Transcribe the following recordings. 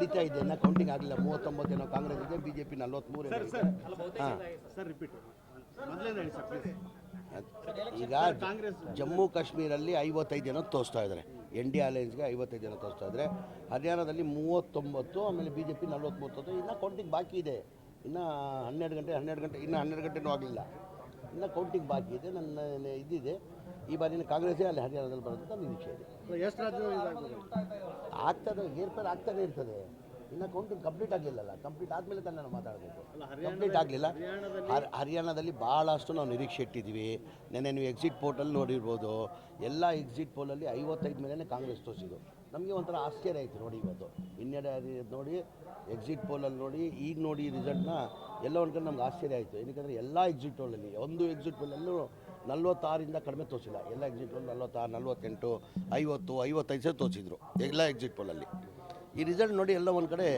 ನಡೀತಾ ಇದೆ ಇನ್ನು ಕೌಂಟಿಂಗ್ ಆಗಲಿಲ್ಲ. ಮೂವತ್ತೊಂಬತ್ತು ಏನೋ ಕಾಂಗ್ರೆಸ್ ಇದೆ ಬಿ ಜೆ ಪಿ ನಲ್ವತ್ತ್ಮೂರು ಹಾಂ. ಈಗ ಜಮ್ಮು ಕಾಶ್ಮೀರಲ್ಲಿ ಐವತ್ತೈದು ಜನ ತೋರಿಸ್ತಾ ಇದ್ದಾರೆ. ಎನ್ ಡಿ ಅಲಯನ್ಸ್ಗೆ ಐವತ್ತೈದು ಜನ ತೋರಿಸ್ತಾ ಇದ್ದಾರೆ. ಹರಿಯಾಣದಲ್ಲಿ ಮೂವತ್ತೊಂಬತ್ತು ಆಮೇಲೆ ಬಿ ಜೆ ಪಿ ನಲ್ವತ್ತ್ಮೂರು ಇನ್ನೂ ಕೌಂಟಿಂಗ್ ಬಾಕಿ ಇದೆ. ಇನ್ನು ಹನ್ನೆರಡು ಗಂಟೆ ಹನ್ನೆರಡು ಗಂಟೆ ಇನ್ನೂ ಹನ್ನೆರಡು ಗಂಟೆನೂ ಆಗಲಿಲ್ಲ. ಇನ್ನು ಕೌಂಟಿಂಗ್ ಬಾಕಿ ಇದೆ ನನ್ನ ಇದಿದೆ. ಈ ಬಾರಿನ ಕಾಂಗ್ರೆಸ್ಸೇ ಅಲ್ಲಿ ಹರಿಯಾಣದಲ್ಲಿ ಬರೋದಂತ ನಿರೀಕ್ಷೆ ಇದೆ. ಎಷ್ಟು ಆಗ್ತದೆ ಏರ್ಪೇರ್ ಆಗ್ತಾನೆ ಇರ್ತದೆ. ಇನ್ನು ಕೌಂಟಿಂಗ್ ಕಂಪ್ಲೀಟ್ ಆಗಲಿಲ್ಲಲ್ಲ ಕಂಪ್ಲೀಟ್ ಆದಮೇಲೆ ತಾನೇ ನಾನು ಮಾತಾಡಬೇಕು. ಕಂಪ್ಲೀಟ್ ಆಗಲಿಲ್ಲ ಹರಿಯಾಣದಲ್ಲಿ ಭಾಳಷ್ಟು ನಾವು ನಿರೀಕ್ಷೆ ಇಟ್ಟಿದ್ದೀವಿ. ನೆನ್ನೆ ನೀವು ಎಕ್ಸಿಟ್ ಪೋರ್ಟಲ್ಲಿ ನೋಡಿರ್ಬೋದು. ಎಲ್ಲ ಎಕ್ಸಿಟ್ ಪೋಲಲ್ಲಿ ಐವತ್ತೈದು ಮೇಲೆ ಕಾಂಗ್ರೆಸ್ ತೋರಿಸಿದ್ದು. ನಮಗೆ ಒಂಥರ ಆಶ್ಚರ್ಯ ಆಯಿತು ನೋಡಿ ಇವತ್ತು. ಇನ್ನೆಡೆ ನೋಡಿ ಎಕ್ಸಿಟ್ ಪೋಲಲ್ಲಿ ನೋಡಿ, ಈಗ ನೋಡಿ ರಿಸಲ್ಟ್ನ ಎಲ್ಲ ಒಂದು ಕಡೆ ನಮ್ಗೆ ಆಶ್ಚರ್ಯ ಆಯಿತು. ಏನಕ್ಕೆ ಎಲ್ಲ ಎಕ್ಸಿಟ್ ಪೋಲಲ್ಲಿ ಒಂದು ಎಕ್ಸಿಟ್ ಪೋಲಲ್ಲೂ ನಲ್ವತ್ತಾರಿಂದ ಕಡಿಮೆ ತೋರಿಸಿಲ್ಲ. ಎಲ್ಲ ಎಕ್ಸಿಟ್ ಪೋಲ್ ನಲ್ವತ್ತಾರು, ನಲ್ವತ್ತೆಂಟು, ಐವತ್ತು, ಐವತ್ತೈದು ಸಹ ತೋರಿಸಿದ್ರು ಎಲ್ಲ ಎಕ್ಸಿಟ್ ಪೋಲಲ್ಲಿ ಈ ರಿಸಲ್ಟ್ ನೋಡಿ ಎಲ್ಲ ಒಂದು ಕಡೆ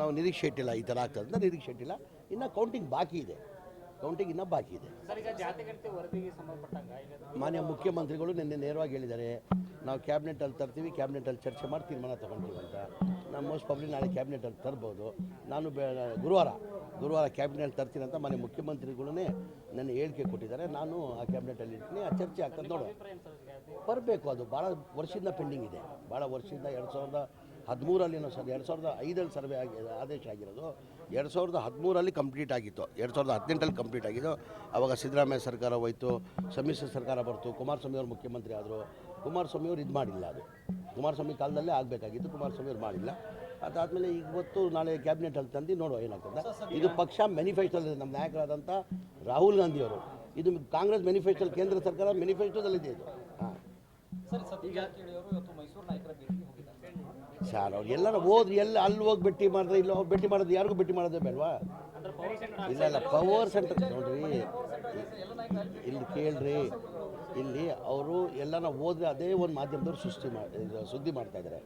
ನಾವು ನಿರೀಕ್ಷೆ ಇಟ್ಟಿಲ್ಲ, ಈ ಥರ ಆಗ್ತದೆ ಅಂತ ನಿರೀಕ್ಷೆ ಇಟ್ಟಿಲ್ಲ. ಇನ್ನು ಕೌಂಟಿಂಗ್ ಬಾಕಿ ಇದೆ. ಕೌಂಟಿಂಗ್ ಇನ್ನೂ ಬಾಕಿ ಇದೆ. ಮಾನ್ಯ ಮುಖ್ಯಮಂತ್ರಿಗಳು ನಿನ್ನೆ ನೇರವಾಗಿ ಹೇಳಿದ್ದಾರೆ ನಾವು ಕ್ಯಾಬಿನೆಟಲ್ಲಿ ತರ್ತೀವಿ ಕ್ಯಾಬಿನೆಟಲ್ಲಿ ಚರ್ಚೆ ಮಾಡಿ ತೀರ್ಮಾನ ತೊಗೊಳ್ತೀವಿ ಅಂತ. ನಾನು ಮೋಸ್ಟ್ ಪಬ್ಲಿ ನಾಳೆ ಕ್ಯಾಬಿನೆಟಲ್ಲಿ ತರ್ಬೋದು. ನಾನು ಬೆ ಗುರುವಾರ ಗುರುವಾರ ಕ್ಯಾಬಿನೆಟ್ ತರ್ತೀನಿ ಅಂತ ಮಾನ್ಯ ಮುಖ್ಯಮಂತ್ರಿಗಳೇ ನನ್ನ ಹೇಳಿಕೆ ಕೊಟ್ಟಿದ್ದಾರೆ. ನಾನು ಆ ಕ್ಯಾಬಿನೆಟಲ್ಲಿ ಇರ್ತೀನಿ ಆ ಚರ್ಚೆ ಆಗ್ತದೆ. ನೋಡೋಣ ಬರಬೇಕು ಅದು. ಭಾಳ ವರ್ಷದಿಂದ ಪೆಂಡಿಂಗ್ ಇದೆ. ಭಾಳ ವರ್ಷದಿಂದ ಎರಡು ಸಾವಿರದ ಹದಿಮೂರಲ್ಲಿನೋ ಸರ್ ಎರಡು ಸಾವಿರದ ಐದರಲ್ಲಿ ಸರ್ವೆ ಆಗಿ ಆದೇಶ ಆಗಿರೋದು ಎರಡು ಸಾವಿರದ ಹದಿಮೂರಲ್ಲಿ ಕಂಪ್ಲೀಟ್ ಆಗಿತ್ತು. ಎರಡು ಸಾವಿರದ ಹದಿನೆಂಟಲ್ಲಿ ಕಂಪ್ಲೀಟ್ ಆಗಿದ್ದು ಆವಾಗ ಸಿದ್ದರಾಮಯ್ಯ ಸರ್ಕಾರ ಹೋಯಿತು ಸಮ್ಮಿಶ್ರ ಸರ್ಕಾರ ಬರ್ತು ಕುಮಾರಸ್ವಾಮಿ ಅವರು ಮುಖ್ಯಮಂತ್ರಿ ಆದರು. ಕುಮಾರಸ್ವಾಮಿ ಅವರು ಇದು ಮಾಡಿಲ್ಲ ಅದು. ಕುಮಾರಸ್ವಾಮಿ ಕಾಲದಲ್ಲೇ ಆಗಬೇಕಾಗಿತ್ತು ಕುಮಾರಸ್ವಾಮಿ ಅವರು ಮಾಡಿಲ್ಲ. ಅದಾದಮೇಲೆ ಇವತ್ತು ನಾಳೆ ಕ್ಯಾಬಿನೆಟಲ್ಲಿ ತಂದು ನೋಡುವ ಏನಾಗ್ತದೆ. ಇದು ಪಕ್ಷ ಮ್ಯಾನಿಫೆಸ್ಟೋದಲ್ಲಿ ನಮ್ಮ ನಾಯಕರಾದಂಥ ರಾಹುಲ್ ಗಾಂಧಿಯವರು ಇದು ಕಾಂಗ್ರೆಸ್ ಮ್ಯಾನಿಫೆಸ್ಟೋಲ್ಲಿ ಕೇಂದ್ರ ಸರ್ಕಾರ ಮ್ಯಾನಿಫೆಸ್ಟೋದಲ್ಲಿದೆ ಇದು. ಹಾಂ. ಸರ್, ಅವ್ರು ಎಲ್ಲರ ಹೋದ್ರಿ, ಎಲ್ಲ ಅಲ್ಲಿ ಹೋಗಿ ಭೇಟಿ ಮಾಡಿದ್ರೆ ಇಲ್ಲ ಹೋಗಿ ಭೇಟಿ ಮಾಡೋದು, ಯಾರಿಗೂ ಭೇಟಿ ಮಾಡೋದೇ ಬೇಡವಾ? ಇಲ್ಲ ಇಲ್ಲ ಪವರ್ ಸೆಂಟರ್ ನೋಡ್ರಿ, ಇಲ್ಲಿ ಕೇಳ್ರಿ, ಇಲ್ಲಿ ಅವರು ಎಲ್ಲನ ಹೋದ್ರೆ ಅದೇ ಒಂದು ಮಾಧ್ಯಮದವ್ರು ಸೃಷ್ಟಿ ಮಾಡಿ ಸುದ್ದಿ ಮಾಡ್ತಾ ಇದ್ದಾರೆ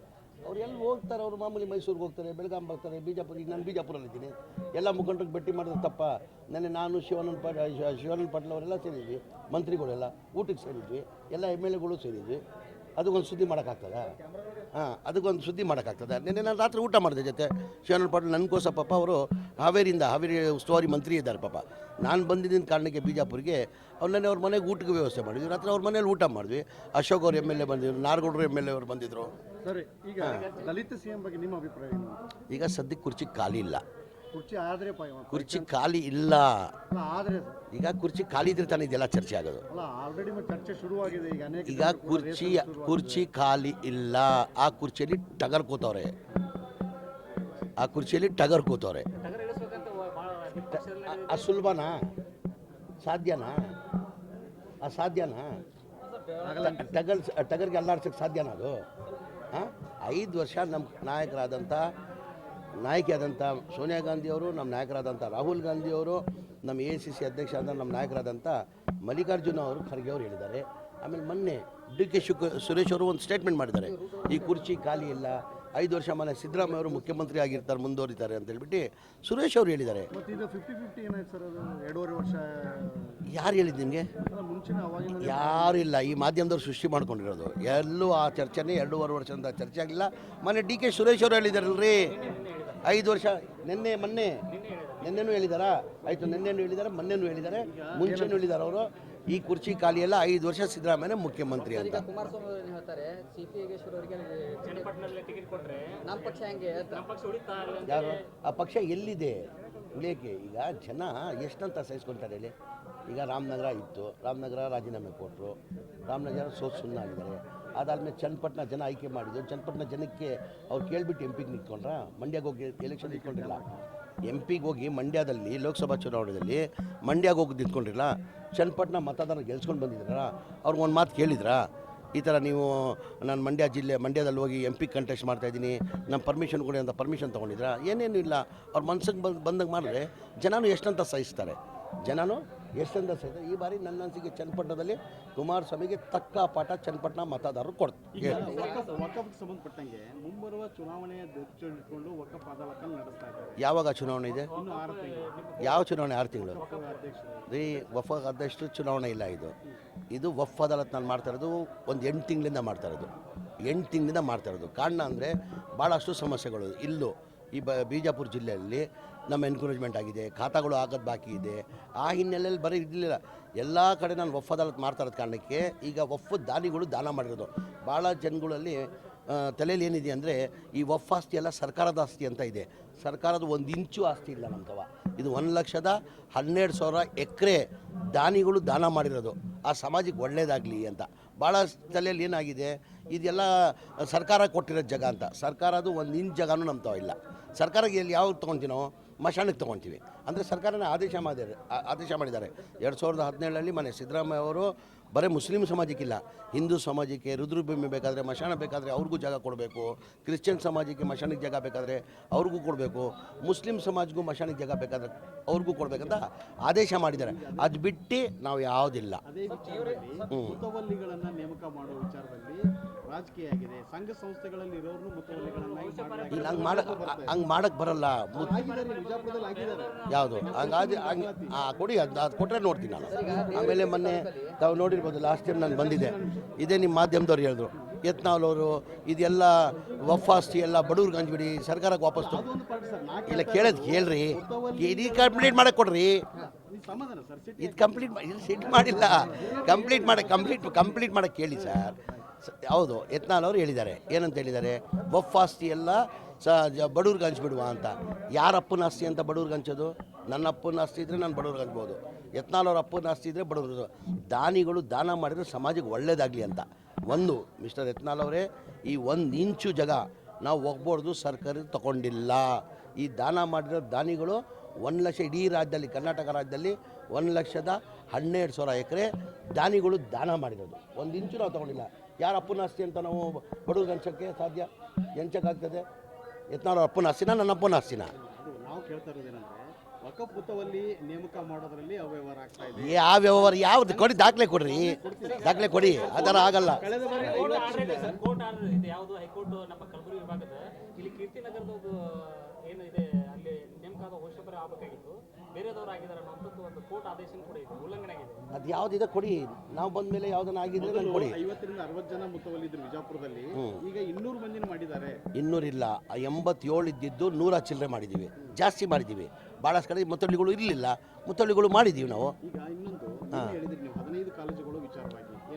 ಅವ್ರು ಎಲ್ಲಿ ಹೋಗ್ತಾರೆ, ಅವರು ಮಾಮೂಲಿ ಮೈಸೂರಿಗೆ ಹೋಗ್ತಾರೆ, ಬೆಳಗಾಂ ಬರ್ತಾರೆ, ಬಿಜಾಪುರ, ಈಗ ನಾನು ಬಿಜಾಪುರಲ್ಲಿದ್ದೀನಿ. ಎಲ್ಲ ಮುಖಂಡರಿಗೆ ಭೇಟಿ ಮಾಡಿದ್ರೆ ತಪ್ಪ. ನೆನ್ನೆ ನಾನು ಶಿವಾನಂದ ಪಾಟ ಶಿವಾನಂದ ಪಾಟೀಲ್ ಅವರೆಲ್ಲ ಸೇರಿದ್ವಿ, ಮಂತ್ರಿಗಳೆಲ್ಲ ಊಟಕ್ಕೆ ಸೇರಿದ್ವಿ, ಎಲ್ಲ ಎಂ ಎಲ್ ಎಗಳು ಸೇರಿದ್ವಿ. ಅದಕ್ಕೊಂದು ಸುದ್ದಿ ಮಾಡೋಕ್ಕಾಗ್ತದೆ? ಹಾಂ ಅದಕ್ಕೊಂದು ಸುದ್ದಿ ಮಾಡೋಕ್ಕಾಗ್ತದೆ? ನಿನ್ನೆ ನಾನು ರಾತ್ರಿ ಊಟ ಮಾಡಿದೆ ಜೊತೆ. ಶಿವಾನಂದ ಪಾಟೀಲ್ ನನಗೋಸ್ಕರ ಪಾಪ ಅವರು ಹಾವೇರಿಯಿಂದ ಹಾವೇರಿ ಉಸ್ತುವಾರಿ ಮಂತ್ರಿ ಇದ್ದಾರೆ ಪಾಪ. ನಾನು ಬಂದಿದ್ದ ಕಾರಣಕ್ಕೆ ಬಿಜಾಪುರಿಗೆ ಅವ್ರು ನೆನೆ ಅವ್ರ ಮನೆಗೆ ಊಟಕ್ಕೆ ವ್ಯವಸ್ಥೆ ಮಾಡಿದ್ವಿ. ರಾತ್ರಿ ಅವ್ರ ಮನೇಲಿ ಊಟ ಮಾಡಿದ್ವಿ. ಅಶೋಕ್ ಅವರು ಎಂ ಎಲ್ ಎ ಬಂದಿದ್ರು ನಾರಗೌಡರು ಎಂ ಎಲ್ ಎ ಅವರು ಬಂದಿದ್ದರು ಸರಿ ಈಗ ದಲಿತ ಸಿಎಂ ಬಗ್ಗೆ ನಿಮ್ಮ ಅಭಿಪ್ರಾಯ ಈಗ ಸದ್ಯಕ್ಕೆ ಕುರ್ಚಿ ಖಾಲಿ ಇಲ್ಲ. ಕುರ್ಚಿ ಆದ್ರೆ ಪ- ಕುರ್ಚಿ ಖಾಲಿ ಇಲ್ಲ. ಆದರೆ ಈಗ ಕುರ್ಚಿ ಖಾಲಿ ಇದ್ರೆ ತಾನೇ ಇದೆಲ್ಲ ಚರ್ಚೆ ಆಗೋದು. ಅಲ್ಲ ಆಲ್ರೆಡಿ ಚರ್ಚೆ ಶುರುವಾಗಿದೆ. ಈಗ ಅನೇಕ ಈಗ ಕುರ್ಚಿ ಕುರ್ಚಿ ಖಾಲಿ ಇಲ್ಲ. ಆ ಕುರ್ಚಿಯಲ್ಲಿ ಟಗರ್ ಕೂತವ್ರೆ. ಆ ಕುರ್ಚಿಯಲ್ಲಿ ಟಗರ್ ಕೂತವ್ರೆ. ಆ- ಸುಲಭನಾ? ಸಾಧ್ಯನಾ? ಆ ಸಾಧ್ಯನಾ? ಟಗರ್ ಟಗರ್ಗೆ ಅಲ್ಲಾಡ್ಸೋಕ್ಕೆ ಸಾಧ್ಯನಾ ಅದು? ಹಾಂ ಐದು ವರ್ಷ ನಮ್ಮ ನಾಯಕರಾದಂಥ ನಾಯಕಿಯಾದಂಥ ಸೋನಿಯಾ ಗಾಂಧಿಯವರು ನಮ್ಮ ನಾಯಕರಾದಂಥ ರಾಹುಲ್ ಗಾಂಧಿಯವರು ನಮ್ಮ ಎ ಸಿ ಸಿ ಅಧ್ಯಕ್ಷ ಆದ ನಮ್ಮ ನಾಯಕರಾದಂಥ ಮಲ್ಲಿಕಾರ್ಜುನ ಅವರು ಖರ್ಗೆ ಅವರು ಹೇಳಿದ್ದಾರೆ. ಆಮೇಲೆ ಮೊನ್ನೆ ಡಿ ಕೆ ಶುಕ್ ಸುರೇಶ್ ಅವರು ಒಂದು ಸ್ಟೇಟ್ಮೆಂಟ್ ಮಾಡಿದ್ದಾರೆ. ಈ ಕುರ್ಚಿ ಖಾಲಿ ಇಲ್ಲ ಐದು ವರ್ಷ ಮನೆ ಸಿದ್ದರಾಮಯ್ಯ ಅವರು ಮುಖ್ಯಮಂತ್ರಿ ಆಗಿರ್ತಾರೆ ಮುಂದುವರಿತಾರೆ ಅಂತ ಹೇಳ್ಬಿಟ್ಟು ಸುರೇಶ್ ಅವರು ಹೇಳಿದ್ದಾರೆ. ಯಾರು ಹೇಳಿದ್ದು ನಿಮಗೆ? ಯಾರು ಇಲ್ಲ ಈ ಮಾಧ್ಯಮದವ್ರು ಸೃಷ್ಟಿ ಮಾಡ್ಕೊಂಡಿರೋದು. ಎಲ್ಲೂ ಆ ಚರ್ಚೆನೇ ಎರಡೂವರೆ ವರ್ಷದಿಂದ ಚರ್ಚೆ ಆಗಿಲ್ಲ. ಮೊನ್ನೆ ಡಿ ಕೆ ಸುರೇಶ್ ಅವರು ಹೇಳಿದಾರಲ್ರಿ ಐದು ವರ್ಷ ನಿನ್ನೆ ಮೊನ್ನೆ ನಿನ್ನೆನೂ ಹೇಳಿದಾರಾ? ಆಯಿತು ನಿನ್ನೆನೂ ಹೇಳಿದ್ದಾರೆ ಮೊನ್ನೆನೂ ಹೇಳಿದ್ದಾರೆ ಮುಂಚೆನೂ ಹೇಳಿದ್ದಾರೆ ಅವರು. ಈ ಕುರ್ಚಿ ಖಾಲಿ ಎಲ್ಲ ಐದು ವರ್ಷ ಸಿದ್ದರಾಮಯ್ಯ ಮುಖ್ಯಮಂತ್ರಿ ಅಂತ. ಇಲ್ಲ ಯಾರು? ಆ ಪಕ್ಷ ಎಲ್ಲಿದೆ? ಉಳಿಯೋಕ್ಕೆ ಈಗ ಜನ ಎಷ್ಟಂತ ಸಹಿಸ್ಕೊಳ್ತಾರೆ ಹೇಳಿ ಈಗ ರಾಮನಗರ ಇತ್ತು. ರಾಮನಗರ ರಾಜೀನಾಮೆ ಕೊಟ್ಟರು ರಾಮನಗರ ಸೋತ್ ಸುಮ್ಮನೆ ಆಗಿದ್ದಾರೆ ಅದಾದಮೇಲೆ ಚನ್ನಪಟ್ಟಣ ಜನ ಆಯ್ಕೆ ಮಾಡಿದ್ರು. ಚನ್ನಪಟ್ಟಣ ಜನಕ್ಕೆ ಅವ್ರು ಕೇಳಿಬಿಟ್ಟು ಎಂ ಪಿಗೆ ನಿಂತ್ಕೊಂಡ್ರ? ಮಂಡ್ಯಗೆ ಹೋಗಿ ಎಲೆಕ್ಷನ್ ನಿಂತ್ಕೊಂಡಿಲ್ಲ. ಎಂ ಪಿಗೆ ಹೋಗಿ ಮಂಡ್ಯದಲ್ಲಿ ಲೋಕಸಭಾ ಚುನಾವಣೆಯಲ್ಲಿ ಮಂಡ್ಯಗೆ ಹೋಗಿ ನಿಂತ್ಕೊಂಡಿರಲ್ಲ ಚನ್ನಪಟ್ಟಣ ಮತದಾರ ಗೆಲ್ಸ್ಕೊಂಡು ಬಂದಿದ್ರಲ್ಲ ಅವ್ರಿಗೆ ಒಂದು ಮಾತು ಕೇಳಿದ್ರಾ? ಈ ಥರ ನೀವು ನಾನು ಮಂಡ್ಯ ಜಿಲ್ಲೆ, ಮಂಡ್ಯದಲ್ಲಿ ಹೋಗಿ ಎಂ ಪಿ ಕಂಟೆಸ್ಟ್ ಮಾಡ್ತಾಯಿದ್ದೀನಿ ನಮ್ಮ ಪರ್ಮಿಷನ್ ಕೊಡಿ ಅಂತ ಪರ್ಮಿಷನ್ ತೊಗೊಂಡಿದ್ರಾ? ಏನೇನು ಇಲ್ಲ. ಅವ್ರ ಮನ್ಸಿಗೆ ಬಂದು, ಬಂದಂಗೆ ಮಾಡಿದ್ರೆ ಜನನು ಎಷ್ಟಂತ ಸಹಿಸ್ತಾರೆ? ಜನನು ಎಷ್ಟಂತ ಸಹಿತ ಈ ಬಾರಿ ನನ್ನ ಅನಿಸಿಕೆ ಚನ್ನಪಟ್ಟಣದಲ್ಲಿ ಕುಮಾರಸ್ವಾಮಿಗೆ ತಕ್ಕ ಪಾಠ ಚನ್ನಪಟ್ಟಣ ಮತದಾರರು ಕೊಡ್ತಾರೆ. ವಕಫ್ಗೆ ಸಂಬಂಧಪಟ್ಟಂಗೆ ಮುಂಬರುವ ಚುನಾವಣೆಯ ವಕಫ್ ನಡೆಸ್ತಾ ಇದ್ದಾರೆ. ಯಾವಾಗ ಚುನಾವಣೆ ಇದೆ? ಯಾವ ಚುನಾವಣೆ ಆರು ತಿಂಗಳು? ರೀ ವಫ ಅಧ್ಯಕ್ಷರು ಚುನಾವಣೆ ಇಲ್ಲ ಇದು. ಇದು ವಫ್ ಅದಾಲತ್ ನಾನು ಮಾಡ್ತಾ ಇರೋದು ಒಂದು ಎಂಟು ತಿಂಗಳಿಂದ ಮಾಡ್ತಾ ಇರೋದು. ಎಂಟು ತಿಂಗಳಿಂದ ಮಾಡ್ತಾ ಇರೋದು. ಕಾರಣ ಅಂದರೆ ಭಾಳಷ್ಟು ಸಮಸ್ಯೆಗಳು ಇಲ್ಲೂ ಈ ಬ ಬಿಜಾಪುರ ಜಿಲ್ಲೆಯಲ್ಲಿ ನಮ್ಮ ಎನ್ಕರೇಜ್ಮೆಂಟ್ ಆಗಿದೆ, ಖಾತಾಗಳು ಆಗೋದು ಬಾಕಿ ಇದೆ. ಆ ಹಿನ್ನೆಲೆಯಲ್ಲಿ ಬರೀ ಇರಲಿಲ್ಲ. ಎಲ್ಲ ಕಡೆ ನಾನು ಒಫ್ ಅದಾಲತ್ ಮಾಡ್ತಾ ಇರೋದು ಕಾರಣಕ್ಕೆ ಈಗ ವಫ್ ದಾನಿಗಳು ದಾನ ಮಾಡಿರೋದು. ಭಾಳ ಜನಗಳಲ್ಲಿ ತಲೆಯಲ್ಲಿ ಏನಿದೆ ಅಂದರೆ ಈ ಒಫ್ ಆಸ್ತಿ ಎಲ್ಲ ಸರ್ಕಾರದ ಆಸ್ತಿ ಅಂತ ಇದೆ. ಸರ್ಕಾರದ ಒಂದು ಇಂಚು ಆಸ್ತಿ ಇಲ್ಲ ನಮ್ಮ ಇದು ಒಂದು ಲಕ್ಷದ ಹನ್ನೆರಡು ಸಾವಿರ ಎಕರೆ ದಾನಿಗಳು ದಾನ ಮಾಡಿರೋದು. ಆ ಸಮಾಜಕ್ಕೆ ಒಳ್ಳೇದಾಗಲಿ ಅಂತ. ಭಾಳ ತಲೆಯಲ್ಲಿ ಏನಾಗಿದೆ, ಇದೆಲ್ಲ ಸರ್ಕಾರ ಕೊಟ್ಟಿರೋ ಜಾಗ ಅಂತ. ಸರ್ಕಾರದು ಒಂದು ಇಂಚು ಜಾಗನೂ ನಮ್ಮ ಇಲ್ಲ. ಸರ್ಕಾರಕ್ಕೆ ಎಲ್ಲಿ ಯಾವಾಗ ತೊಗೊತೀವಿ ನಾವು ಮಶಾನಕ್ಕೆ ತೊಗೊತೀವಿ ಅಂದರೆ ಸರ್ಕಾರನೇ ಆದೇಶ ಮಾಡಿದ್ದಾರೆ. ಆದೇಶ ಮಾಡಿದ್ದಾರೆ. ಎರಡು ಸಾವಿರದ ಹದಿನೇಳರಲ್ಲಿ ಮನೆ ಸಿದ್ದರಾಮಯ್ಯ ಅವರು ಬರೀ ಮುಸ್ಲಿಂ ಸಮಾಜಕ್ಕಿಲ್ಲ ಹಿಂದೂ ಸಮಾಜಕ್ಕೆ ರುದ್ರಭೂಮಿ ಬೇಕಾದರೆ ಮಶಾನ ಬೇಕಾದರೆ ಅವ್ರಿಗೂ ಜಾಗ ಕೊಡಬೇಕು ಕ್ರಿಶ್ಚಿಯನ್ ಸಮಾಜಕ್ಕೆ ಮಶಾನಿಗೆ ಜಾಗ ಬೇಕಾದರೆ ಅವ್ರಿಗೂ ಕೊಡಬೇಕು ಮುಸ್ಲಿಂ ಸಮಾಜಕ್ಕೂ ಮಶಾನಿಗೆ ಜಾಗ ಬೇಕಾದರೆ ಅವ್ರಿಗೂ ಕೊಡಬೇಕಂತ ಆದೇಶ ಮಾಡಿದ್ದಾರೆ. ಅದು ಬಿಟ್ಟು ನಾವು ಯಾವುದಿಲ್ಲ. ನೇಮಕ ಮಾಡೋ ವಿಚಾರದಲ್ಲಿ ರಾಜಕೀಯ ಆಗಿದೆ ಸಂಘ ಸಂಸ್ಥೆಗಳಲ್ಲಿ ಇರೋರು ಹಂಗೆ ಮಾಡಕ್ಕೆ ಬರಲ್ಲ. ಯಾವುದು? ಹಂಗಾದ್ರೆ ಹಂಗೆ ಹಾಂ ಕೊಡಿ, ಅದು ಅದು ಕೊಟ್ಟರೆ ನೋಡ್ತೀನಿ ನಾನು ಆಮೇಲೆ ಮೊನ್ನೆ ತಾವು ನೋಡಿರ್ಬೋದು ಲಾಸ್ಟ್ ಟೈಮ್ ನಾನು ಬಂದಿದ್ದೆ. ಇದೇ ನಿಮ್ಮ ಮಾಧ್ಯಮದವ್ರು ಹೇಳಿದ್ರು. ಅವರು, ಇದೆಲ್ಲ ವಫಾಸ್ತಿ ಎಲ್ಲ ಬಡವ್ರಿಗೆ ಹಂಚ್ಬಿಡಿ ಸರ್ಕಾರಕ್ಕೆ ವಾಪಸ್ ಇಲ್ಲ, ಕೇಳೋದು ಕೇಳ್ರಿ. ಇಡೀ ಕಂಪ್ಲೀಟ್ ಮಾಡಕ್ಕೆ ಕೊಡ್ರಿ. ಇದು ಕಂಪ್ಲೀಟ್ ಇದು ಸಿಟ್ ಮಾಡಿಲ್ಲ. ಕಂಪ್ಲೀಟ್ ಮಾಡಕ್ಕೆ ಕಂಪ್ಲೀಟ್ ಕಂಪ್ಲೀಟ್ ಮಾಡಕ್ಕೆ ಕೇಳಿ ಸರ್ ಹೌದು ಯತ್ನಾಲ್ ಅವರು ಹೇಳಿದ್ದಾರೆ. ಏನಂತ ಹೇಳಿದ್ದಾರೆ? ವಫಾಸ್ತಿ ಎಲ್ಲ ಸ ಬಡವ್ರಿಗೆ ಹಂಚ್ಬಿಡುವ ಅಂತ. ಯಾರ ಅಪ್ಪನ ಆಸ್ತಿ ಅಂತ ಬಡವ್ರಿಗೆ ಹಂಚೋದು? ನನ್ನ ಅಪ್ಪನ ಆಸ್ತಿ ಇದ್ದರೆ ನಾನು ಬಡವ್ರಿಗೆ ಹಂಚ್ಬೋದು. ಯತ್ನಾಲವ್ರ ಅಪ್ಪನ ಆಸ್ತಿ ಇದ್ದರೆ ಬಡವ್ರಿಗೆ ದಾನಿಗಳು ದಾನ ಮಾಡಿದರೆ ಸಮಾಜಕ್ಕೆ ಒಳ್ಳೇದಾಗಲಿ ಅಂತ. ಒಂದು, ಮಿಸ್ಟರ್ ಯತ್ನಾಳ್ ಅವರೇ, ಈ ಒಂದು ಇಂಚು ಜಾಗ ನಾವು ಹೋಗ್ಬಾರ್ದು ಸರ್ಕಾರ ತಗೊಂಡಿಲ್ಲ. ಈ ದಾನ ಮಾಡಿರೋ ದಾನಿಗಳು ಒಂದು ಲಕ್ಷ ಇಡೀ ರಾಜ್ಯದಲ್ಲಿ, ಕರ್ನಾಟಕ ರಾಜ್ಯದಲ್ಲಿ ಒಂದು ಲಕ್ಷದ ಹನ್ನೆರಡು ಸಾವಿರ ಎಕರೆ ದಾನಿಗಳು ದಾನ ಮಾಡಿರೋದು. ಒಂದು ಇಂಚು ನಾವು ತೊಗೊಂಡಿಲ್ಲ. ಯಾರ ಅಪ್ಪನ ಆಸ್ತಿ ಅಂತ ನಾವು ಬಡವ್ರಿಗೆ ಹಂಚೋಕ್ಕೆ ಸಾಧ್ಯ? ಹೆಂಚಕ್ಕಾಗ್ತದೆ? ಯತ್ನಾಳ್ ಅವ್ರ ಅಪ್ಪನ ಆಸ್ತಿನ ನನ್ನ ಅಪ್ಪನ ನಾವು ಕೇಳ್ತಾ ಇರೋದೇನಂದ್ರೆ ವಕಫ್ ನೇಮಕ ಮಾಡೋದ್ರಲ್ಲಿ ಅವ್ಯವಹಾರ ಆಗ್ತಾ ಇದೆ. ಯಾವ ವ್ಯವಹಾರ ಯಾವ್ದು? ಕೊಡಿ ದಾಖಲೆ ಕೊಡ್ರಿ. ದಾಖಲೆ ಕೊಡಿ. ಅದರ ಆಗಲ್ಲ. ಕಳೆದ ಬಾರಿ ಕೋರ್ಟ್ ಆರ್ಡರ್ ಇದೆ ಸರ್ ಕೋರ್ಟ್ ಆರ್ಡರ್ ಇದೆ. ಯಾವುದು ಹೈಕೋರ್ಟ್ ನಮ್ಮ ಕಲಬುರಗಿ ವಿಭಾಗದ. ಇಲ್ಲಿ ಕೀರ್ತಿನಗರದ ಒಬ್ಬ ಏನು ಇದೆ ಅಲ್ಲಿ ನೇಮಕಾದ ಹೋಶಬರ ಆಗಬೇಕಾಗಿತ್ತು. ಬೇರೆದವ್ರು ಆಗಿದ್ದಾರೆ ಕೋರ್ಟ್ ಆದೇಶ ಕೂಡ ಇದೆ ಉಲ್ಲಂಘನೆ ಆಗಿದೆ ಅದು ಯಾವುದಿದೆ ಕೊಡಿ. ನಾವು ಬಂದ ಮೇಲೆ ಯಾವುದನ್ನ ಆಗಿದ್ರೆ ನಂಗೆ ಕೊಡಿ. ಐವತ್ತರಿಂದ ಅರವತ್ತು ಜನ ಮುತವಲ್ಲಿದ್ರು ವಿಜಾಪುರದಲ್ಲಿ ಈಗ ಇನ್ನೂರು ಮಂದಿನ ಮಾಡಿದ್ದಾರೆ. ಇನ್ನೂರಿಲ್ಲ ಎಂಬತ್ತೇಳು ಇದ್ದಿದ್ದು ನೂರ ಚಿಲ್ಲರೆ ಮಾಡಿದ್ದೀವಿ ಜಾಸ್ತಿ ಮಾಡಿದ್ದೀವಿ ಭಾಳಷ್ಟು ಕಡೆ ಮುತ್ತಳ್ಳಿಗಳು ಇರಲಿಲ್ಲ. ಮುತ್ತಳ್ಳಿಗಳು ಮಾಡಿದ್ದೀವಿ ನಾವು. ಈಗ ಇನ್ನೊಂದು ಹೇಳಿದ್ರಿ ನೀವು ಹದಿನೈದು ಕಾಲೇಜುಗಳು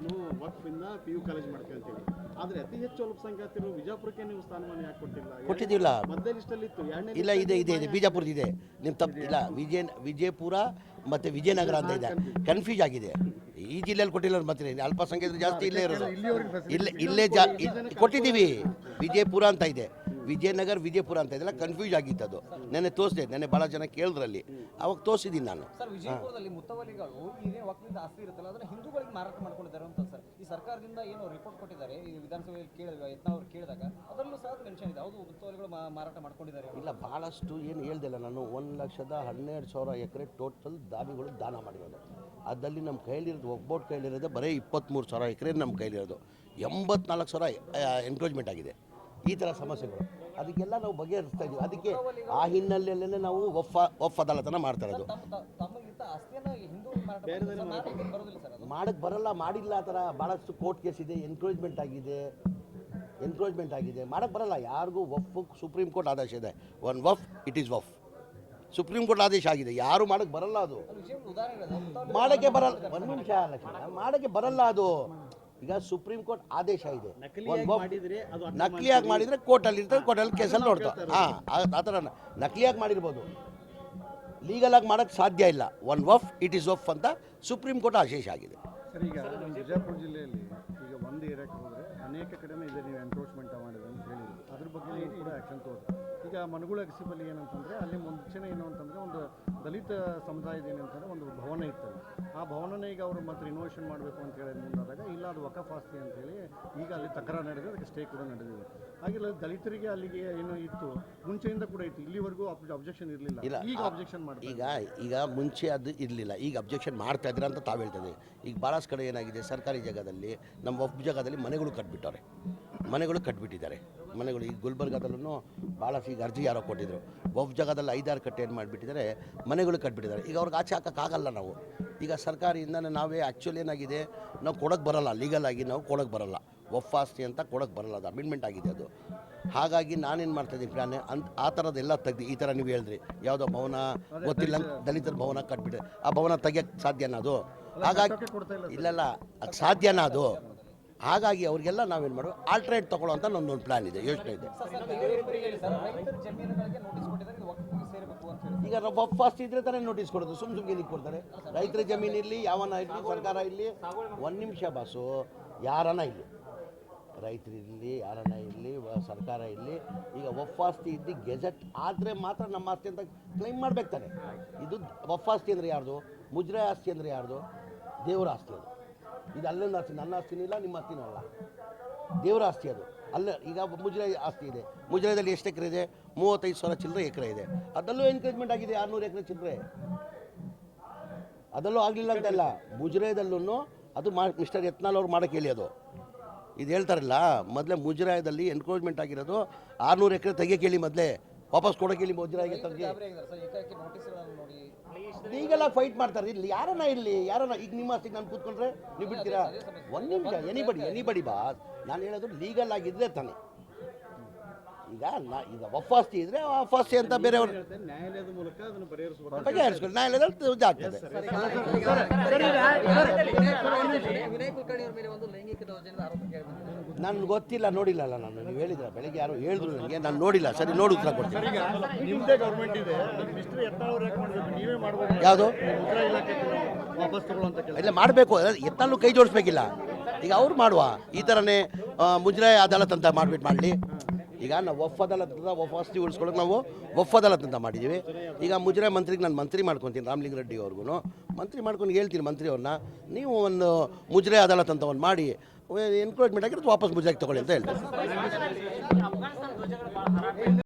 ವಿಚಾರವಾಗಿ ವಕ್ಫಿಂದ ಪಿ ಯು ಕಾಲೇಜ್ ಮಾಡ್ಕೊಳ್ತೀವಿ ಆದ್ರೆ ಅತಿ ಹೆಚ್ಚು ಅಲ್ಪಸಂಖ್ಯಾತರು ವಿಜಾಪುರಕ್ಕೆ ನೀವು ಸ್ಥಾನಮಾನ ಯಾಕೆ ಕೊಟ್ಟಿಲ್ಲ? ಕೊಟ್ಟಿದ್ದಿಲ್ಲ. ಮಧ್ಯ ಲಿಸ್ಟ್ ಅಲ್ಲಿ ಇತ್ತು. ಎರಡನೇ ಇಲ್ಲ ಇದೆ ಇದೆ ಇದೆ. ಬಿಜಾಪುರದ ಇದೆ. ನಿಮ್ಮ ತಪ್ಪು ಇಲ್ಲ ವಿಜಯ ವಿಜಯಪುರ ಮತ್ತೆ ವಿಜಯನಗರ ಅಂತ ಇದೆ. ಕನ್ಫ್ಯೂಸ್ ಆಗಿದೆ. ಈ ಜಿಲ್ಲೆಯಲ್ಲಿ ಕೊಟ್ಟಿಲ್ಲ ಮತ್ತೆ ಅಲ್ಪಸಂಖ್ಯಾತರು ಜಾಸ್ತಿ ಇಲ್ಲೇ ಇರೋದು. ಇಲ್ಲೇ ಇಲ್ಲೇ ಜಾ ಕೊಟ್ಟಿದ್ದೀವಿ. ವಿಜಯಪುರ ಅಂತ ಇದೆ. ವಿಜಯನಗರ ವಿಜಯಪುರ ಅಂತ ಇದೆಲ್ಲ ಕನ್ಫ್ಯೂಸ್ ಆಗಿತ್ತು ಅದು ನೆನ್ನೆ ತೋರಿಸಿದೆ ನೆನ್ನೆ ಭಾಳ ಜನ ಕೇಳಿದ್ರಲ್ಲಿ. ಅವಾಗ ತೋರಿಸಿದ್ದೀನಿ ನಾನು. ಸರ್ ವಿಜಯಪುರದಲ್ಲಿ ಮುತ್ತವಲಿಗಳು ಏನೇ ವಕ್ಲಿಂದ ಆಸ್ತಿ ಇರುತ್ತಲ್ಲ ಅದನ್ನ ಹಿಂದೂಗಳಿಗೆ ಮಾರಾಟ ಮಾಡ್ಕೊಂಡಿದ್ದಾರೆ ಅಂತ ಸರ್. ಈ ಸರ್ಕಾರದಿಂದ ಏನು ರಿಪೋರ್ಟ್ ಕೊಟ್ಟಿದ್ದಾರೆ ಈ ವಿಧಾನಸಭೆಯಲ್ಲಿ ಕೇಳಿದ್ವಿ ಯತ್ನ ಅವ್ರು ಕೇಳಿದಾಗ. ಅದರಲ್ಲೂ ಸಹ ಮೆನ್ಷನ್ ಇದೆ. ಹೌದು ಮುತ್ತವಲಿಗಳು ಮಾರಾಟ ಮಾಡ್ಕೊಂಡಿದ್ದಾರೆ. ಇಲ್ಲ ಭಾಳಷ್ಟು ಏನು ಹೇಳ್ದಿಲ್ಲ ನಾನು. ಒಂದು ಲಕ್ಷದ ಹನ್ನೆರಡು ಸಾವಿರ ಎಕರೆ ಟೋಟಲ್ ದಾನಿಗಳು ದಾನ ಮಾಡಿರೋದು. ಅದರಲ್ಲಿ ನಮ್ಮ ಕೈಲಿರೋದು ಒಬ್ಬೊಟ್ಟು ಕೈಲಿರೋದು ಬರೀ ಇಪ್ಪತ್ತ್ಮೂರು ಸಾವಿರ ಎಕರೆ ನಮ್ಮ ಕೈಲಿರೋದು ಎಂಬತ್ನಾಲ್ಕು ಸಾವಿರ ಎನ್ಕ್ರೋಚ್ಮೆಂಟ್ ಆಗಿದೆ. ಈ ಥರ ಸಮಸ್ಯೆಗಳು. ಅದಕ್ಕೆಲ್ಲ ನಾವು ಬಗೆಹರಿಸ್ತಾ ಇದ್ದೀವಿ. ಅದಕ್ಕೆ ಆ ಹಿನ್ನೆಲೆಯಲ್ಲೇ ನಾವು ಒಫ್ಫ ಒಫ್ ಅದಾಲತನ ಮಾಡ್ತಾ ಇರೋದು. ಮಾಡಕ್ಕೆ ಬರಲ್ಲ ಮಾಡಿಲ್ಲ ಆ ಥರ ಭಾಳಷ್ಟು ಕೋರ್ಟ್ ಕೇಸ್ ಇದೆ ಎನ್ಕ್ರೋಚ್ಮೆಂಟ್ ಆಗಿದೆ ಎನ್ಕ್ರೋಚ್ಮೆಂಟ್ ಆಗಿದೆ. ಮಾಡಕ್ಕೆ ಬರಲ್ಲ ಯಾರಿಗೂ ಒಫ್ ಸುಪ್ರೀಂ ಕೋರ್ಟ್ ಆದೇಶ ಇದೆ. One of it is of Supreme Court ಆದೇಶ ಆಗಿದೆ ಯಾರು ಮಾಡಕ್ಕೆ ಬರಲ್ಲ ಅದು. ಮಾಡಕ್ಕೆ ಬರಲ್ಲ ಒಂದು ನಿಮಿಷ ಲಕ್ಷ್ಮಣ ಮಾಡಕ್ಕೆ ಬರಲ್ಲ ಅದು. ಈಗ ಸುಪ್ರೀಂ ಕೋರ್ಟ್ ಆದೇಶ ಇದೆ. ನಕಲಿಯಾಗಿ ಮಾಡಿದ್ರೆ ಅದು ಅಕ್ರಮ ನಕಲಿಯಾಗಿ ಮಾಡಿದ್ರೆ ಕೋರ್ಟಲ್ಲಿ ಇರ್ತದೆ ಕೋರ್ಟಲ್ಲಿ ಕೇಸಲ್ಲಿ ನೋಡ್ತಾರೆ ಹಾಂ ಆ ಥರ ನಕಲಿಯಾಗಿ ಮಾಡಿರ್ಬೋದು. ಆಗಿ ಮಾಡೋಕ್ಕೆ ಸಾಧ್ಯ ಇಲ್ಲ. One of it is of ಅಂತ ಸುಪ್ರೀಂ ಕೋರ್ಟ್ ಆದೇಶ ಆಗಿದೆ. ಈಗ ವಿಜಯಪುರ ಜಿಲ್ಲೆಯಲ್ಲಿ ಈಗ ಒಂದು ಏರಿಯಾಕ್ಕೆ ಹೋದರೆ ಅನೇಕ ಕಡೆನೇ ಇದೆ ನೀವು ಎನ್ಕ್ರೋಚ್ಮೆಂಟ್ ಮಾಡಿದೆ ಅಂತ ಹೇಳಿದ್ರು ಅದ್ರ ಬಗ್ಗೆ ಕೂಡ ಆ್ಯಕ್ಷನ್ ತೋರಿಸಿ ಈಗ ಮನಗುಳ ಅಗಸಿಬಲ್ಲಿ ಏನಂತಂದರೆ ಅಲ್ಲಿ ಮುಂಚೆನೇ ಏನು ಅಂತಂದರೆ ಒಂದು ದಲಿತ ಸಮುದಾಯದ ಏನಂತಂದರೆ ಒಂದು ಭವನ ಇತ್ತು. ಆ ಭವನನೇ ಈಗ ಅವರು ಮತ್ತೆ ರಿನೋವೇಷನ್ ಮಾಡಬೇಕು ಅಂತ ಹೇಳಿ ಮುಂದಾದಾಗ ಇಲ್ಲ ಅದು ವಕಫ್ ಆಸ್ತಿ ಅಂತೇಳಿ ಈಗ ಅಲ್ಲಿ ತಕರಾರು ನಡೆದಿದೆ ಅದಕ್ಕೆ ಸ್ಟೇ ಕೂಡ ನಡೆದಿದೆ. ಹಾಗೆಲ್ಲ ದಲಿತರಿಗೆ ಅಲ್ಲಿಗೆ ಏನು ಇತ್ತು ಮುಂಚೆಯಿಂದ ಕೂಡ ಇತ್ತು. ಇಲ್ಲಿವರೆಗೂ ಅಬ್ಜೆಕ್ಷನ್ ಇಲ್ಲ. ಇರಲಿಲ್ಲ. ಈಗ ಅಬ್ಜೆಕ್ಷನ್ ಮಾಡಿ ಈಗ ಈಗ ಮುಂಚೆ ಅದು ಇರಲಿಲ್ಲ. ಈಗ ಅಬ್ಜೆಕ್ಷನ್ ಮಾಡ್ತಾ ಇದ್ದೀರಾ ಅಂತ ತಾವು ಹೇಳ್ತದೆ ಈಗ ಭಾಳಷ್ಟು ಕಡೆ ಏನಾಗಿದೆ ಸರ್ಕಾರಿ ಜಾಗದಲ್ಲಿ ನಮ್ಮ ಒಬ್ಬ ಜಾಗದಲ್ಲಿ ಮನೆಗಳು ಕಟ್ಬಿಟ್ಟವ್ರೆ. ಮನೆಗಳು ಕಟ್ಬಿಟ್ಟಿದ್ದಾರೆ. ಮನೆಗಳು ಈ ಗುಲ್ಬರ್ಗಾದಲ್ಲೂ ಭಾಳ ಈಗ ಅರ್ಜಿ ಯಾರೋ ಕೊಟ್ಟಿದ್ರು. ಒಬ್ಬ ಜಾಗದಲ್ಲಿ ಐದಾರು ಕಟ್ಟೆ ಏನು ಮಾಡಿಬಿಟ್ಟಿದ್ದಾರೆ ಮನೆಗಳು ಕಟ್ಬಿಟ್ಟಿದ್ದಾರೆ. ಈಗ ಅವ್ರಿಗೆ ಆಚೆ ಹಾಕೋಕ್ಕಾಗಲ್ಲ ನಾವು. ಈಗ ಸರ್ಕಾರಿಯಿಂದ ನಾವೇ ಆ್ಯಕ್ಚುಲಿ ಏನಾಗಿದೆ ನಾವು ಕೊಡೋಕ್ಕೆ ಬರಲ್ಲ ಲೀಗಲ್ ಆಗಿ ನಾವು ಕೊಡೋಕ್ಕೆ ಬರೋಲ್ಲ. ಒಫ್ ಆಸ್ತಿ ಅಂತ ಕೊಡೋಕ್ಕೆ ಬರಲ್ಲ ಅದು ಅಮೆಂಡ್ಮೆಂಟ್ ಆಗಿದೆ ಅದು. ಹಾಗಾಗಿ ನಾನೇನು ಮಾಡ್ತಾಯಿದ್ದೀನಿ ಪ್ಲಾನ್ ಅಂತ ಆ ಥರದ್ದೆಲ್ಲ ತೆಗ್ದು ಈ ಥರ ನೀವು ಹೇಳಿದ್ರಿ. ಯಾವುದೋ ಭವನ ಗೊತ್ತಿಲ್ಲ ದಲಿತರ ಭವನ ಕಟ್ಬಿಟ್ಟಿದೆ ಆ ಭವನ ತೆಗಿಯೋಕ್ಕೆ ಸಾಧ್ಯನಾ ಅದು? ಹಾಗಾಗಿ ಇಲ್ಲಲ್ಲ ಅದು ಸಾಧ್ಯನಾ ಅದು? ಹಾಗಾಗಿ ಅವರಿಗೆಲ್ಲ ನಾವೇನು ಮಾಡೋದು ಆಲ್ಟ್ರೇಟ್ ತಗೊಳ್ಳೋ ಅಂತ ನಮ್ದೊಂದು ಪ್ಲ್ಯಾನ್ ಇದೆ ಯೋಚನೆ ಇದೆ. ಈಗ ವಾಪಸ್ ಆಸ್ತಿ ಇದ್ರೆ ತಾನೇ ನೋಟಿಸ್ ಕೊಡೋದು ಸುಮ್ ಸುಮ್ಗೆ ಏನಕ್ಕೆ ಕೊಡ್ತಾರೆ? ರೈತರ ಜಮೀನು ಇರಲಿ ಯಾವನ ಇರಲಿ ಸರ್ಕಾರ ಇರಲಿ ಒಂದು ನಿಮಿಷ ಬಾಸು ಯಾರನ ಇರಲಿ. ರೈತರಿರಲಿ ಯಾರನ್ನ ಇರಲಿ ಸರ್ಕಾರ ಇರಲಿ ಈಗ ವಫಾಸ್ತಿ ಇದ್ದು ಗೆಜೆಟ್ ಆದರೆ ಮಾತ್ರ ನಮ್ಮ ಆಸ್ತಿ ಅಂತ ಕ್ಲೈಮ್ ಮಾಡ್ಬೇಕು ತಾನೆ. ಇದು ವಫಾಸ್ತಿ ಅಂದರೆ ಯಾರ್ದು? ಮುಜ್ರೆ ಆಸ್ತಿ ಅಂದರೆ ಯಾರ್ದು? ದೇವರ ಆಸ್ತಿ ಅದು. ಇದು ಅಲ್ಲೊಂದು ಆಸ್ತಿ, ನನ್ನ ಆಸ್ತಿನೂ ಇಲ್ಲ, ನಿಮ್ಮ ಆಸ್ತಿನೂ ಅಲ್ಲ. ದೇವರ ಆಸ್ತಿ ಅದು. ಅಲ್ಲ, ಈಗ ಮುಜರಾಯ ಆಸ್ತಿ ಇದೆ. ಮುಜರಾಯದಲ್ಲಿ ಎಷ್ಟು ಎಕರೆ ಇದೆ? ಮೂವತ್ತೈದು ಸಾವಿರ ಚಿಲ್ಲರೆ ಎಕರೆ ಇದೆ. ಅದರಲ್ಲೂ ಎನ್ಕರೇಜ್ಮೆಂಟ್ ಆಗಿದೆ, ಆರುನೂರು ಎಕರೆ ಚಿಲ್ಲರೆ. ಅದರಲ್ಲೂ ಆಗಲಿಲ್ಲ ಅಂತಲ್ಲ. ಮುಜರಾಯದಲ್ಲೂ ಅದು ಮಾ, ಮಿಸ್ಟರ್ ಯತ್ನಾಲ್ ಅವ್ರು ಮಾಡೋಕ್ಕೆ ಹೇಳಿ ಅದು. ಇದು ಹೇಳ್ತಾರಲ್ಲ, ಮೊದಲೇ ಮುಜರಾಯದಲ್ಲಿ ಎನ್ಕ್ರೋಜ್ಮೆಂಟ್ ಆಗಿರೋದು ಆರುನೂರು ಎಕರೆ ತೆಗಿಯೋಕೆ ಹೇಳಿ ಮೊದಲೇ. ವಾಪಸ್ ಕೊಡೋಕೆ ಇಲ್ಲಿ ಮುಜರಾಯಿಗೆ ತಂಗಿ. ಈಗೆಲ್ಲ ಫೈಟ್ ಮಾಡ್ತಾರೆ. ಇಲ್ಲಿ ಯಾರನ್ನ ಇಲ್ಲಿ ಯಾರನ್ನ ಈಗ ನಿಮ್ಮ ಆಸ್ತಿಗೆ ನಾನು ಕೂತ್ಕೊಂಡ್ರೆ ನೀವು ಬಿಡ್ತೀರಾ? ಒಂದು ನಿಮಿಷ ಎನಿಬಡಿ ಎನಿಬಡಿ ಬಾ. ನಾನು ಹೇಳೋದು ಲೀಗಲ್ ಆಗಿದ್ರೆ ತಾನೆ. ಈಗ ನಾ ಈಗ ವಫಾಸ್ತಿ ಇದ್ರೆ ವಫಾಸ್ತಿ ಅಂತ ಬೇರೆಯವರು? ನ್ಯಾಯಾಲಯದ ಮೂಲಕ ಅದನ್ನು ಬಗೆಹರಿಸಬೇಕು ಬಗೆಹರಿಸ್ಕೊಂಡು ನ್ಯಾಯಾಲಯದಲ್ಲಿ ಇದಾಗ್ತದೆ ವಿನಯ್ ಕುಲಕರ್ಣಿ ಅವರ ಮೇಲೆ ಒಂದು ಲೈಂಗಿಕ ದೌರ್ಜನ್ಯದ ಆರೋಪ ಕೇಳಿಬಂದಿದೆ ನನ್ಗೆ ಗೊತ್ತಿಲ್ಲ ನೋಡಿಲ್ಲಲ್ಲ ನಾನು. ನೀವು ಹೇಳಿದ್ರ ಬೆಳಗ್ಗೆ ಯಾರು ಹೇಳಿದ್ರು ನನಗೆ ನಾನು ನೋಡಿಲ್ಲ. ಸರಿ ನೋಡಿ ಉತ್ತರ ಕೊಡ್ತೀನಿ. ನಿಮ್ಮದೇ ಗೌರ್ಮೆಂಟ್ ಇದೆ ಮಿಸ್ಟರ್ ಯತ್ನಾಳ್ ಅವ್ರು ಯಾಕೆ ಮಾಡಬೇಕು? ನೀವೇ ಮಾಡ್ಬೋದು. ಯಾವುದು? ಮುದ್ರಾ ಇಲಾಖೆ ವಾಪಸ್ ತಗೊಳ್ಳುವಂತ ಕೆಲಸ ಇಲ್ಲ ಮಾಡಬೇಕು. ಎತ್ತಲ್ಲೂ ಕೈ ಜೋಡಿಸ್ಬೇಕಿಲ್ಲ. ಈಗ ಅವ್ರು ಮಾಡುವ. ಈ ಥರನೇ ಮುಜರಾಯಿ ಅದಾಲತ್ ಅಂತ ಮಾಡ್ಬಿಟ್ಟು ಮಾಡಲಿ. ಈಗ ನಾವು ಒಫ್ ಅದಾಲತ್ ಅಂತ ವಫ್ ಆಸ್ತಿ ಉಳಿಸ್ಕೊಳ್ಳೋಕೆ ನಾವು ಒಫ್ ಅಂತ ಮಾಡಿದ್ದೀವಿ. ಈಗ ಮುಜರಾಯಿ ಮಂತ್ರಿಗೆ ನಾನು ಮಂತ್ರಿ ಮಾಡ್ಕೊತೀನಿ, ರಾಮಲಿಂಗ ರೆಡ್ಡಿ ಅವ್ರಿಗೂ ಮಂತ್ರಿ ಮಾಡ್ಕೊಂಡು ಹೇಳ್ತೀನಿ ಮಂತ್ರಿಯವ್ರನ್ನ ನೀವು ಒಂದು ಮುಜರೆ ಅದಾಲತ್ ಅಂತ ಒಂದು ಮಾಡಿ ಎನ್ಕ್ರೋಚ್ಮೆಂಟ್ ಆಗಿರೋದು ವಾಪಸ್ ಮುಜರಾಯಿಗೆ ತೊಗೊಳ್ಳಿ ಅಂತ ಹೇಳ್ತೀನಿ.